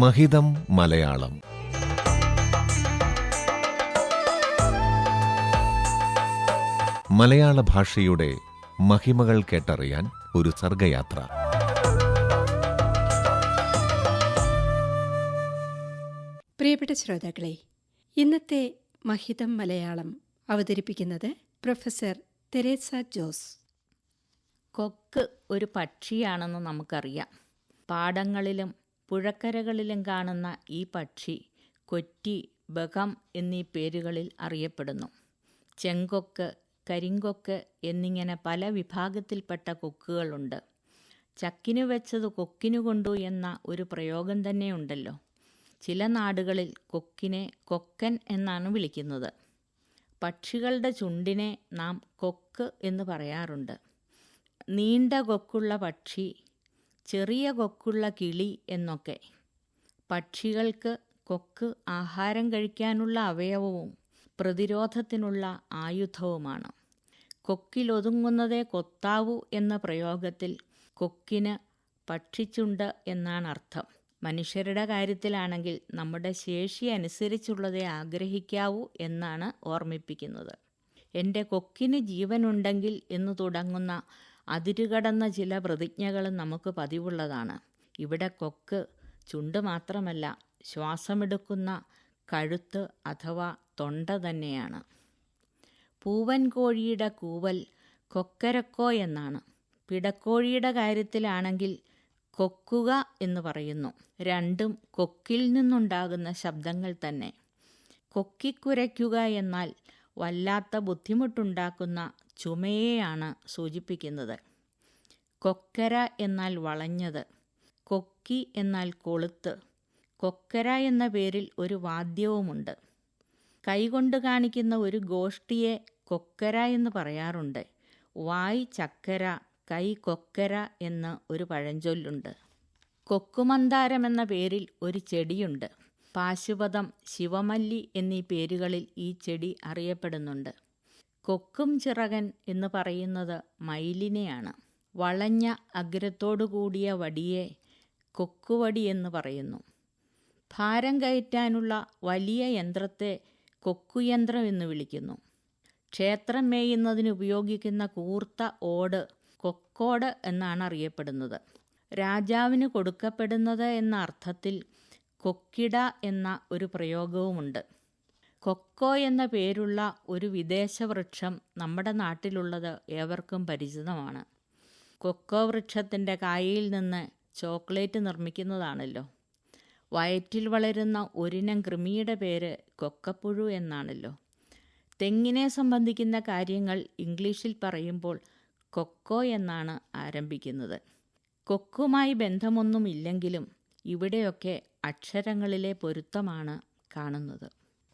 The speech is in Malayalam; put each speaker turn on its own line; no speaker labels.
മഹിതം മലയാളം. മലയാള ഭാഷയുടെ മഹിമകൾ കേട്ടറിയാൻ ഒരു സർഗയാത്ര.
പ്രിയപ്പെട്ട ശ്രോതാക്കളെ ഇന്നത്തെ മഹിതം മലയാളം അവതരിപ്പിക്കുന്നത് പ്രൊഫസർ തെരേസ ജോസ്.
കൊക്ക് ഒരു പക്ഷിയാണെന്ന് നമുക്കറിയാം. പാടങ്ങളിലും പുഴക്കരകളിലും കാണുന്ന ഈ പക്ഷി കൊറ്റി ബകം എന്നീ പേരുകളിൽ അറിയപ്പെടുന്നു. ചെങ്കൊക്ക് കരിങ്കൊക്ക് എന്നിങ്ങനെ പല വിഭാഗത്തിൽപ്പെട്ട കൊക്കുകളുണ്ട്. ചക്കിനു വെച്ചത് കൊക്കിനു കൊണ്ടു എന്ന ഒരു പ്രയോഗം തന്നെയുണ്ടല്ലോ. ചില നാടുകളിൽ കൊക്കിനെ കൊക്കൻ എന്നാണ് വിളിക്കുന്നത്. പക്ഷികളുടെ ചുണ്ടിനെ നാം കൊക്ക് എന്ന് പറയാറുണ്ട്. നീണ്ട കൊക്കുള്ള പക്ഷി ചെറിയ കൊക്കുള്ള കിളി എന്നൊക്കെ. പക്ഷികൾക്ക് കൊക്ക് ആഹാരം കഴിക്കാനുള്ള അവയവവും പ്രതിരോധത്തിനുള്ള ആയുധവുമാണ്. കൊക്കിലൊതുങ്ങുന്നതേ കൊത്താവൂ എന്ന പ്രയോഗത്തിൽ കൊക്കിന് പക്ഷിച്ചുണ്ട് എന്നാണ് അർത്ഥം. മനുഷ്യരുടെ കാര്യത്തിലാണെങ്കിൽ നമ്മുടെ ശേഷി അനുസരിച്ചുള്ളതേ ആഗ്രഹിക്കാവൂ എന്നാണ് ഓർമ്മിപ്പിക്കുന്നത്. എന്റെ കൊക്കിന് ജീവനുണ്ടെങ്കിൽ എന്ന് തുടങ്ങുന്ന അതിരുകടന്ന ചില പ്രതിജ്ഞകളും നമുക്ക് പതിവുള്ളതാണ്. ഇവിടെ കൊക്ക് ചുണ്ട് മാത്രമല്ല ശ്വാസമെടുക്കുന്ന കഴുത്ത് അഥവാ തൊണ്ട തന്നെയാണ്. പൂവൻ കോഴിയുടെ കൂവൽ കൊക്കരക്കോ എന്നാണ്. പിടക്കോഴിയുടെ കാര്യത്തിലാണെങ്കിൽ കൊക്കുക എന്ന് പറയുന്നു. രണ്ടും കൊക്കിൽ നിന്നുണ്ടാകുന്ന ശബ്ദങ്ങൾ തന്നെ. കൊക്കിക്കുരയ്ക്കുക എന്നാൽ വല്ലാത്ത ബുദ്ധിമുട്ടുണ്ടാക്കുന്ന ചുമയെയാണ് സൂചിപ്പിക്കുന്നത്. കൊക്കര എന്നാൽ വളഞ്ഞത് കൊക്കി എന്നാൽ കൊളുത്ത് കൊക്കര എന്ന പേരിൽ ഒരു വാദ്യവുമുണ്ട്. കൈകൊണ്ട് കാണിക്കുന്ന ഒരു ഗോഷ്ഠിയെ കൊക്കര എന്ന് പറയാറുണ്ട്. വായ് ചക്കര കൈ കൊക്കര എന്ന് ഒരു പഴഞ്ചൊല്ലുണ്ട്. കൊക്കുമന്താരം എന്ന പേരിൽ ഒരു ചെടിയുണ്ട്. പാശുപതം ശിവമല്ലി എന്നീ പേരുകളിൽ ഈ ചെടി അറിയപ്പെടുന്നുണ്ട്. കൊക്കും ചിറകൻ എന്ന് പറയുന്നത് മയിലിനെയാണ്. വളഞ്ഞ അഗ്രത്തോടു കൂടിയ വടിയെ കൊക്കുവടി എന്ന് പറയുന്നു. ഭാരം കയറ്റാനുള്ള വലിയ യന്ത്രത്തെ കൊക്കുയന്ത്രം എന്ന് വിളിക്കുന്നു. ക്ഷേത്രം മേയുന്നതിന് ഉപയോഗിക്കുന്ന കൂർത്ത ഓട് കൊക്കോട് എന്നാണ് അറിയപ്പെടുന്നത്. രാജാവിന് കൊടുക്കപ്പെടുന്നത് എന്ന അർത്ഥത്തിൽ കൊക്കിട എന്ന ഒരു പ്രയോഗവുമുണ്ട്. കൊക്കോ എന്ന പേരുള്ള ഒരു വിദേശ വൃക്ഷം നമ്മുടെ നാട്ടിലുള്ളത് ഏവർക്കും പരിചിതമാണ്. കൊക്കോ വൃക്ഷത്തിന്റെ കായയിൽ നിന്ന് ചോക്ലേറ്റ് നിർമ്മിക്കുന്നതാണല്ലോ. വയറ്റിൽ വളരുന്ന ഒരിനം കൃമിയുടെ പേര് കൊക്കപ്പുഴു എന്നാണല്ലോ. തെങ്ങിനെ സംബന്ധിക്കുന്ന കാര്യങ്ങൾ ഇംഗ്ലീഷിൽ പറയുമ്പോൾ കൊക്കോ എന്നാണ് ആരംഭിക്കുന്നത്. കൊക്കുമായി ബന്ധമൊന്നുമില്ലെങ്കിലും ഇവിടെയൊക്കെ അക്ഷരങ്ങളിലെ പൊരുത്തമാണ് കാണുന്നത്.